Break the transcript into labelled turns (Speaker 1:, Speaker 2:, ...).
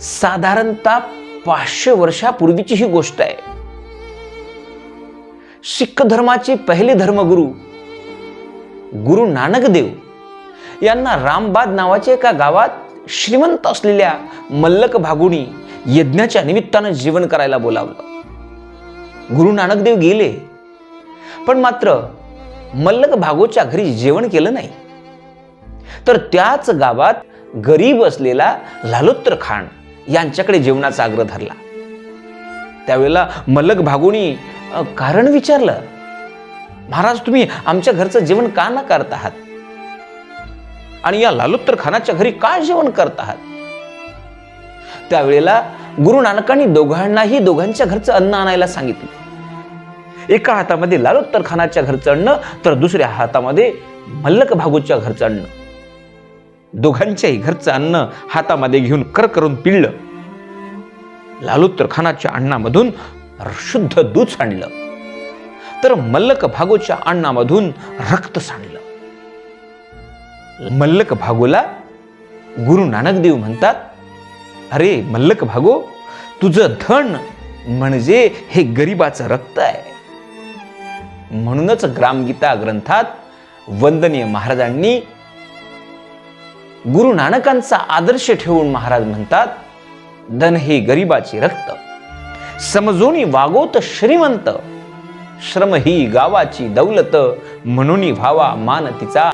Speaker 1: साधारणतः पाचशे वर्षापूर्वीची ही गोष्ट आहे. शिख धर्माचे पहिले धर्मगुरू गुरु नानक देव यांना रामबाद नावाच्या एका गावात श्रीमंत असलेल्या मल्लक भागुणी यज्ञाच्या निमित्तानं जेवण करायला बोलावलं. गुरु नानक देव गेले पण मात्र मल्लक भागोच्या घरी जेवण केलं नाही. तर त्याच गावात गरीब असलेला लालोत्र खान यांच्याकडे जेवणाचा आग्रह धरला. त्यावेळेला मलक भागोनी कारण विचारलं महाराज तुम्ही आमच्या घरचं जेवण का न करत आहात? आणि या लालोत्तर खानाच्या घरी का जेवण करत आहात? त्यावेळेला गुरु नानकांनी दोघांनाही दोघांच्या घरचं अन्न आणायला सांगितलं. एका हातामध्ये लालोत्तर खानाच्या घरचं अन्न तर दुसऱ्या हातामध्ये मल्लक भागूच्या घरचं अन्न. दोघांच्याही घरचं अन्न हातामध्ये घेऊन कर करून पिळलं. लालोत्तर खानाच्या अन्नामधून शुद्ध दूध सांडलं. तर मल्लक भागोच्या अन्नामधून रक्त सांडलं. मल्लक भागोला गुरु नानक देव म्हणतात अरे मल्लक भागो तुझं धन म्हणजे हे गरिबाचं रक्त आहे. म्हणूनच ग्रामगीता ग्रंथात वंदनीय महाराजांनी गुरु नानकांचा आदर्श ठेवून महाराज म्हणतात धन हे गरिबाची रक्त. समजोनी वागोत श्रीमंत. श्रम ही गावाची दौलत. म्हणून व्हावा मान तिचा.